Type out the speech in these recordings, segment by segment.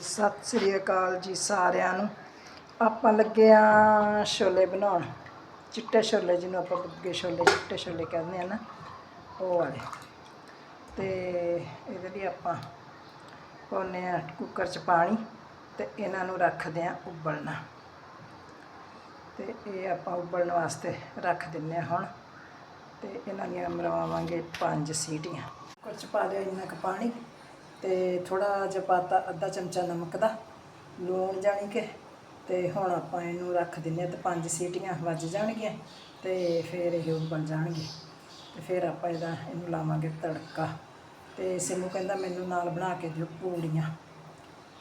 ਸਤਿ ਸ੍ਰੀ ਅਕਾਲ ਜੀ ਸਾਰਿਆਂ ਨੂੰ। ਆਪਾਂ ਲੱਗੇ ਆ ਛੋਲੇ ਬਣਾਉਣ। ਚਿੱਟੇ ਛੋਲੇ ਜਿਹਨੂੰ ਆਪਾਂ ਬੱਗੇ ਛੋਲੇ, ਚਿੱਟੇ ਛੋਲੇ ਕਹਿੰਦੇ ਆ ਨਾ, ਉਹ ਵਾਲੇ। ਤੇ ਇਹਦੇ ਲਈ ਆਪਾਂ ਪਾਉਂਦੇ ਆ ਕੁੱਕਰ 'ਚ ਪਾਣੀ ਤੇ ਇਹਨਾਂ ਨੂੰ ਰੱਖਦੇ ਆ ਉਬਲਣਾ। ਤੇ ਇਹ ਆਪਾਂ ਉਬਲਣ ਵਾਸਤੇ ਰੱਖ ਦਿੰਨੇ ਆ ਹੁਣ। ਤੇ ਇਹਨਾਂ ਦੀਆਂ ਮਰਵਾਵਾਂਗੇ ਪੰਜ ਸੀਟੀਆਂ। ਕੁੱਕਰ 'ਚ ਪਾ ਲਿਆ ਇੰਨਾ ਕੁ ਪਾਣੀ। ਤੇ ਥੋੜਾ ਜਿਹਾ ਪਾਤਾ, ਅੱਧਾ ਚਮਚਾ ਨਮਕ ਦਾ ਲੂਣ ਜਾਣੀ ਕਿ, ਤੇ ਹੁਣ ਆਪਾਂ ਇਹਨੂੰ ਰੱਖ ਦਿੰਨੇ ਆ ਤੇ ਪੰਜ ਸੀਟੀਆਂ ਵੱਜ ਜਾਣਗੀਆਂ ਤੇ ਫਿਰ ਇਹ ਉਬਲ ਜਾਣਗੇ। ਤੇ ਫਿਰ ਆਪਾਂ ਇਹਦਾ, ਇਹਨੂੰ ਲਾਵਾਂਗੇ ਤੜਕਾ। ਤੇ ਸਿਮੂ ਕਹਿੰਦਾ ਮੈਨੂੰ ਨਾਲ ਬਣਾ ਕੇ ਦਿਓ ਪੂੜੀਆਂ।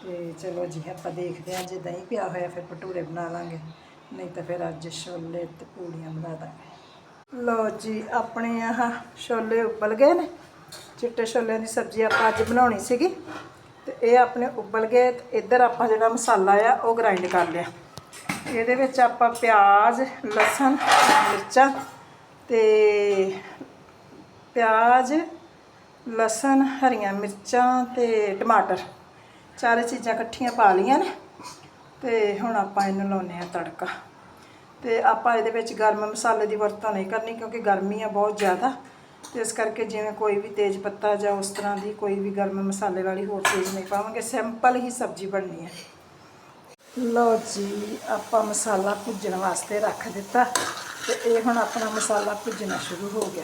ਤੇ ਚਲੋ ਜੀ, ਆਪਾਂ ਦੇਖਦੇ ਹਾਂ, ਜੇ ਦਹੀਂ ਪਿਆ ਹੋਇਆ ਫਿਰ ਭਟੂਰੇ ਬਣਾ ਲਾਂਗੇ। ਨਹੀਂ ਤਾਂ ਫਿਰ ਅੱਜ ਛੋਲੇ ਤੇ ਪੂੜੀਆਂ ਬਣਾ ਦਾਂਗੇ। ਲਓ ਜੀ, ਆਪਣੇ ਆਹ ਛੋਲੇ ਉਬਲ ਗਏ ਨੇ। ਚਿੱਟੇ ਛੋਲਿਆਂ ਦੀ ਸਬਜ਼ੀ ਆਪਾਂ ਅੱਜ ਬਣਾਉਣੀ ਸੀਗੀ ਤੇ ਇਹ ਆਪਣੇ ਉਬਲ ਗਏ ਤੇ ਇੱਧਰ ਆਪਾਂ ਜਿਹੜਾ ਮਸਾਲਾ ਆ, ਉਹ ਗ੍ਰਾਈਂਡ ਕਰ ਲਿਆ। ਇਹਦੇ ਵਿੱਚ ਆਪਾਂ ਪਿਆਜ਼, ਲਸਣ, ਮਿਰਚਾਂ ਤੇ ਪਿਆਜ਼, ਲਸਣ, ਹਰੀਆਂ ਮਿਰਚਾਂ ਤੇ ਟਮਾਟਰ। ਚਾਰੇ ਚੀਜ਼ਾਂ ਇਕੱਠੀਆਂ ਪਾ ਲਈਆਂ ਨੇ ਤੇ ਹੁਣ ਆਪਾਂ ਇਹਨੂੰ ਲਾਉਨੇ ਆ ਤੜਕਾ। ਤੇ ਆਪਾਂ ਇਹਦੇ ਵਿੱਚ ਗਰਮ ਮਸਾਲੇ ਦੀ ਵਰਤੋਂ ਨਹੀਂ ਕਰਨੀ ਕਿਉਂਕਿ ਗਰਮੀ ਆ ਬਹੁਤ ਜ਼ਿਆਦਾ। ਤੇ ਇਸ ਕਰਕੇ ਜਿਵੇਂ ਕੋਈ ਵੀ ਤੇਜ਼ ਪੱਤਾ ਜਾਂ ਉਸ ਤਰ੍ਹਾਂ ਦੀ ਕੋਈ ਵੀ ਗਰਮ ਮਸਾਲੇ ਵਾਲੀ ਹੋਰ ਚੀਜ਼ ਨਹੀਂ ਪਾਵਾਂਗੇ, ਸਿੰਪਲ ਹੀ ਸਬਜ਼ੀ ਬਣਨੀ ਹੈ। ਲਓ ਜੀ, ਆਪਾਂ ਮਸਾਲਾ ਭੁੱਜਣ ਵਾਸਤੇ ਰੱਖ ਦਿੱਤਾ ਤੇ ਇਹ ਹੁਣ ਆਪਣਾ ਮਸਾਲਾ ਭੁੱਜਣਾ ਸ਼ੁਰੂ ਹੋ ਗਿਆ।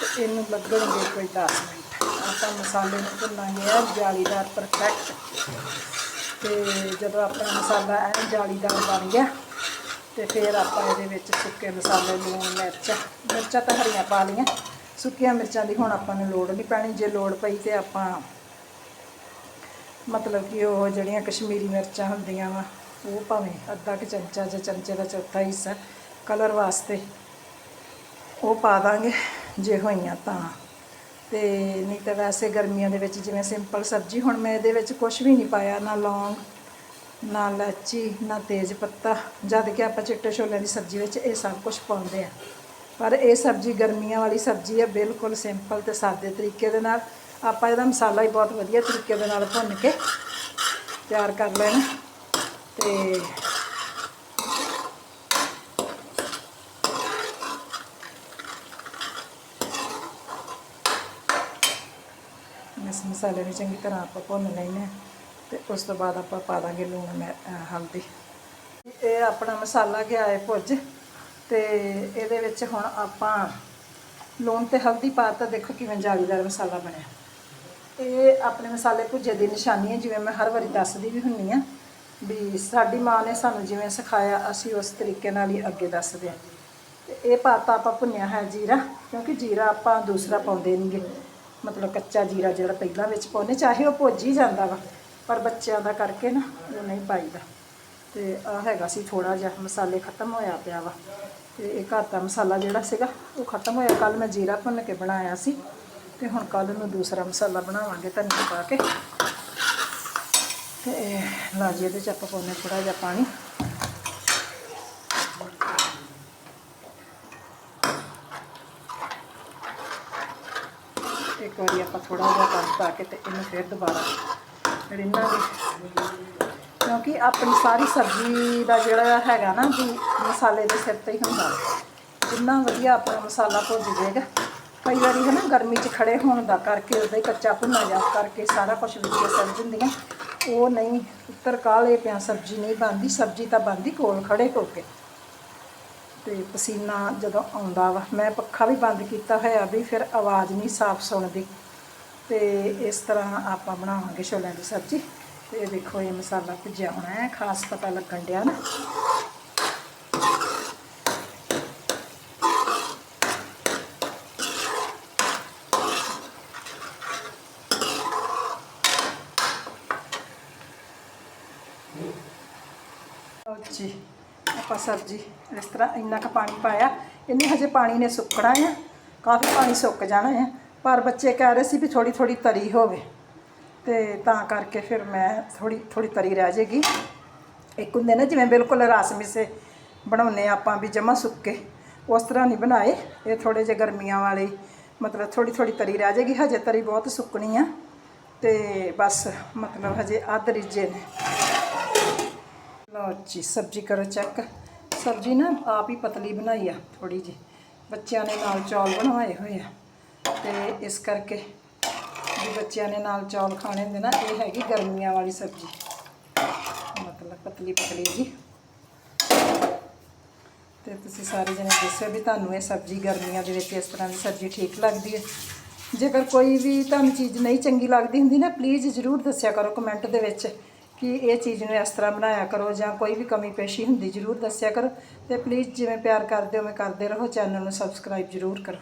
ਤੇ ਇਹਨੂੰ ਲੱਗਣਗੇ ਕੋਈ 10 ਮਿੰਟ। ਆਪਾਂ ਮਸਾਲੇ ਨੂੰ ਭੁੰਨਾਂਗੇ ਆ ਜਾਲੀਦਾਰ ਪਰਫੈਕਟ ਤੇ ਜਦੋਂ ਆਪਣਾ ਮਸਾਲਾ ਐ ਜਾਲੀਦਾਰ ਬਣ ਗਿਆ, ਤੇ ਫਿਰ ਆਪਾਂ ਇਹਦੇ ਵਿੱਚ ਸੁੱਕੇ ਮਸਾਲੇ ਲੂਣ ਮਿਰਚ, ਮਿਰਚਾਂ ਤਾਂ ਹਰੀਆਂ ਪਾ ਲਈਆਂ। ਸੁੱਕੀਆਂ ਮਿਰਚਾਂ ਦੀ ਹੁਣ ਆਪਾਂ ਨੂੰ ਲੋੜ ਨਹੀਂ ਪੈਣੀ। ਜੇ ਲੋੜ ਪਈ ਤੇ ਆਪਾਂ ਮਤਲਬ ਕਿ ਉਹ ਜਿਹੜੀਆਂ ਕਸ਼ਮੀਰੀ ਮਿਰਚਾਂ ਹੁੰਦੀਆਂ ਵਾ, ਉਹ ਭਾਵੇਂ ਅੱਧਾ ਕੁ ਚਮਚਾ ਜਾਂ ਚਮਚੇ ਦਾ ਚੌਥਾ ਹਿੱਸਾ ਕਲਰ ਵਾਸਤੇ ਉਹ ਪਾ ਦਾਂਗੇ ਜੇ ਹੋਈਆਂ ਤਾਂ। ਤੇ ਨਹੀਂ ਤਾਂ ਵੈਸੇ ਗਰਮੀਆਂ ਦੇ ਵਿੱਚ ਜਿਵੇਂ ਸਿੰਪਲ ਸਬਜ਼ੀ, ਹੁਣ ਮੈਂ ਇਹਦੇ ਵਿੱਚ ਕੁਝ ਵੀ ਨਹੀਂ ਪਾਇਆ, ਨਾ ਲੌਂਗ, ਨਾ ਲਾਚੀ ਨਾ ਤੇਜ ਪੱਤਾ। ਜਦ ਕਿ ਆਪਾਂ ਚਿੱਟੇ ਛੋਲਿਆਂ ਦੀ ਸਬਜ਼ੀ ਵਿੱਚ ਇਹ ਸਭ ਕੁਝ ਪਾਉਂਦੇ ਆ। ਪਰ ਇਹ ਸਬਜ਼ੀ ਗਰਮੀਆਂ ਵਾਲੀ ਸਬਜ਼ੀ ਹੈ, ਬਿਲਕੁਲ ਸਿੰਪਲ ਤੇ ਸਾਦੇ ਤਰੀਕੇ ਦੇ ਨਾਲ। ਆਪਾਂ ਇਹਦਾ ਮਸਾਲਾ ਹੀ ਬਹੁਤ ਵਧੀਆ ਤਰੀਕੇ ਦੇ ਨਾਲ ਭੁੰਨ ਕੇ ਤਿਆਰ ਕਰ ਲੈਣਾ। ਤੇ ਇਸ ਮਸਾਲੇ ਨੂੰ ਚੰਗੀ ਤਰ੍ਹਾਂ ਆਪਾਂ ਭੁੰਨ ਲੈਣੇ ਆ ਤੇ ਉਸ ਤੋਂ ਬਾਅਦ ਆਪਾਂ ਪਾ ਦਾਂਗੇ ਲੂਣ, ਮੈਂ ਹਲਦੀ। ਇਹ ਆਪਣਾ ਮਸਾਲਾ ਗਿਆ ਹੈ ਭੁੱਜ ਤੇ ਇਹਦੇ ਵਿੱਚ ਹੁਣ ਆਪਾਂ ਲੂਣ ਤੇ ਹਲਦੀ ਪਾ ਦੇਖੋ ਕਿਵੇਂ ਜਾਲੀਦਾਰ ਮਸਾਲਾ ਬਣਿਆ। ਇਹ ਆਪਣੇ ਮਸਾਲੇ ਭੁੱਜੇ ਦੀ ਨਿਸ਼ਾਨੀ ਹੈ, ਜਿਵੇਂ ਮੈਂ ਹਰ ਵਾਰੀ ਦੱਸਦੀ ਵੀ ਹੁੰਨੀ ਆ ਵੀ ਸਾਡੀ ਮਾਂ ਨੇ ਸਾਨੂੰ ਜਿਵੇਂ ਸਿਖਾਇਆ, ਅਸੀਂ ਉਸ ਤਰੀਕੇ ਨਾਲ ਹੀ ਅੱਗੇ ਦੱਸਦੇ ਆ ਤੇ ਇਹ ਪਾਤਾ ਆਪਾਂ ਭੁੰਨਿਆ ਹੈ ਜੀਰਾ, ਕਿਉਂਕਿ ਜੀਰਾ ਆਪਾਂ ਦੂਸਰਾ ਪਾਉਂਦੇ ਨਹੀਂਗੇ ਮਤਲਬ ਕੱਚਾ ਜੀਰਾ ਜਿਹੜਾ ਪਹਿਲਾਂ ਵਿੱਚ ਪਾਉਂਦੇ, ਚਾਹੇ ਉਹ ਭੁੱਜ ਹੀ ਜਾਂਦਾ ਵਾ, ਪਰ ਬੱਚਿਆਂ ਦਾ ਕਰਕੇ ਨਾ ਉਹ ਨਹੀਂ ਪਾਈਦਾ। ਤੇ ਆ ਹੈਗਾ ਸੀ ਥੋੜਾ ਜਿਹਾ, ਮਸਾਲੇ ਖਤਮ ਹੋਇਆ ਪਿਆ ਵਾ। ਤੇ ਇਹ ਘਰ ਦਾ ਮਸਾਲਾ ਜਿਹੜਾ ਸੀਗਾ, ਉਹ ਖਤਮ ਹੋਇਆ। ਕੱਲ ਮੈਂ ਜੀਰਾ ਭੁੰਨ ਕੇ ਬਣਾਇਆ ਸੀ ਤੇ ਹੁਣ ਕੱਲ ਨੂੰ ਦੂਸਰਾ ਮਸਾਲਾ ਬਣਾਵਾਂਗੇ ਧਨੀਆ ਪਾ ਕੇ। ਤੇ ਲਾ ਜੀ ਇਹਦੇ ਚ ਆਪਾਂ ਪਾਉਨੇ ਥੋੜਾ ਜਿਹਾ ਪਾਣੀ। ਇੱਕ ਵਾਰੀ ਆਪਾਂ ਥੋੜਾ ਜਿਹਾ ਪਾਣੀ ਪਾ ਕੇ ਤੇ ਇਹਨੂੰ ਫਿਰ ਦੁਬਾਰਾ ਰਿੰਨਾਂਗੇ ਕਿਉਂਕਿ ਆਪਣੀ ਸਾਰੀ ਸਬਜ਼ੀ ਦਾ ਜਿਹੜਾ ਹੈਗਾ ਨਾ ਵੀ ਮਸਾਲੇ ਦੇ ਸਿਰ ਤੇ ਹੀ ਹੁੰਦਾ। ਜਿੰਨਾ ਵਧੀਆ ਆਪਣਾ ਮਸਾਲਾ ਭੁੱਜ ਜਾਏਗਾ। ਕਈ ਵਾਰੀ ਹੈ ਨਾ ਗਰਮੀ 'ਚ ਖੜੇ ਹੋਣ ਦਾ ਕਰਕੇ ਉਹਦਾ ਹੀ ਕੱਚਾ ਭੁੰਨਾ ਜਾ ਕਰਕੇ ਸਾਰਾ ਕੁਝ ਵਿੱਚ ਸੜ ਦਿੰਦੀਆਂ। ਉਹ ਨਹੀਂ, ਉੱਤਰ ਕਾਲੇ ਪਿਆ ਸਬਜ਼ੀ ਨਹੀਂ ਬਣਦੀ, ਸਬਜ਼ੀ ਤਾਂ ਬਣਦੀ ਕੋਲ ਖੜੇ ਹੋ ਕੇ। ਤੇ ਪਸੀਨਾ ਜਦੋਂ ਆਉਂਦਾ ਵਾ, ਮੈਂ ਪੱਖਾ ਵੀ ਬੰਦ ਕੀਤਾ ਹੋਇਆ ਵੀ ਫਿਰ ਆਵਾਜ਼ ਨਹੀਂ ਸਾਫ਼ ਸੁਣਦੀ। ਤੇ ਇਸ ਤਰ੍ਹਾਂ ਆਪਾਂ ਬਣਾਵਾਂਗੇ ਛੋਲਿਆਂ ਦੀ ਸਬਜ਼ੀ। ਤੇ ਇਹ ਦੇਖੋ ਇਹ ਮਸਾਲਾ ਭੁੱਜਿਆ ਹੋਣਾ ਹੈ, ਖਾਸ ਪਤਾ ਲੱਗਣ ਡਿਆ ਨਾ। ਜੀ, ਆਪਾਂ ਸਬਜ਼ੀ ਇਸ ਤਰ੍ਹਾਂ ਇੰਨਾ ਕੁ ਪਾਣੀ ਪਾਇਆ। ਇੰਨੇ ਹਜੇ ਪਾਣੀ ਨੇ ਸੁੱਕਣਾ ਆ ਕਾਫੀ ਪਾਣੀ ਸੁੱਕ ਜਾਣਾ ਆ ਪਰ ਬੱਚੇ ਕਹਿ ਰਹੇ ਸੀ ਵੀ ਥੋੜੀ ਥੋੜੀ ਤਰੀ ਹੋਵੇ। ਤੇ ਤਾਂ ਕਰਕੇ ਫਿਰ ਮੈਂ ਥੋੜੀ ਥੋੜੀ ਤਰੀ ਰਹਿ ਜੇਗੀ ਇੱਕ ਹੁੰਦੇ ਨਾ ਜਿਵੇਂ ਬਿਲਕੁਲ ਰਸ ਮਿਸੇ ਬਣਾਉਨੇ ਆਪਾਂ ਵੀ ਜਮਾ ਸੁੱਕੇ ਉਸ ਤਰ੍ਹਾਂ ਨਹੀਂ ਬਣਾਏ। ਇਹ ਥੋੜੇ ਜਿਹੇ ਗਰਮੀਆਂ ਵਾਲੇ, ਮਤਲਬ ਥੋੜੀ ਥੋੜੀ ਤਰੀ ਰਹਿ ਜੇਗੀ ਹਜੇ ਤਰੀ ਬਹੁਤ ਸੁੱਕਣੀ ਆ ਤੇ ਬਸ ਮਤਲਬ ਹਜੇ ਅੱਧ ਰਿੱਝੇ ਨੇ। ਲਓ ਜੀ, ਸਬਜ਼ੀ ਕਰੋ ਚੈੱਕ। ਸਬਜ਼ੀ ਨਾ ਆਪ ਹੀ ਪਤਲੀ ਬਣਾਈ ਆ ਥੋੜੀ ਜੀ ਬੱਚਿਆਂ ਨੇ ਨਾਲ ਚੌਲ ਬਣਵਾਏ ਹੋਏ ਆ ਤੇ ਇਸ ਕਰਕੇ ਵੀ ਬੱਚਿਆਂ ਨੇ ਨਾਲ ਚੌਲ ਖਾਣੇ ਹੁੰਦੇ ਨਾ, ਇਹ ਹੈਗੀ ਗਰਮੀਆਂ ਵਾਲੀ ਸਬਜ਼ੀ। ਮਤਲਬ ਪਤਲੀ ਪਤਲੀ ਜੀ। ਤੇ ਤੁਸੀਂ ਸਾਰੇ ਜਣੇ ਦੱਸਿਓ ਵੀ ਤੁਹਾਨੂੰ ਇਹ ਸਬਜ਼ੀ ਗਰਮੀਆਂ ਦੇ ਵਿੱਚ ਇਸ ਤਰ੍ਹਾਂ ਦੀ ਸਬਜ਼ੀ ਠੀਕ ਲੱਗਦੀ ਹੈ। ਜੇਕਰ ਕੋਈ ਵੀ ਤੁਹਾਨੂੰ ਚੀਜ਼ ਨਹੀਂ ਚੰਗੀ ਲੱਗਦੀ ਹੁੰਦੀ ਨਾ ਪਲੀਜ਼ ਜ਼ਰੂਰ ਦੱਸਿਆ ਕਰੋ ਕਮੈਂਟ ਦੇ ਵਿੱਚ ਕਿ ਇਹ ਚੀਜ਼ ਨੂੰ ਇਸ ਤਰ੍ਹਾਂ ਬਣਾਇਆ ਕਰੋ ਜਾਂ ਕੋਈ ਵੀ ਕਮੀ ਪੇਸ਼ੀ ਹੁੰਦੀ ਜ਼ਰੂਰ ਦੱਸਿਆ ਕਰੋ। ਤੇ ਪਲੀਜ਼ ਜਿਵੇਂ ਪਿਆਰ ਕਰਦੇ ਹੋ ਮੈਂ ਕਰਦੇ ਰਹੋ, ਚੈਨਲ ਨੂੰ ਸਬਸਕ੍ਰਾਈਬ ਜ਼ਰੂਰ ਕਰੋ।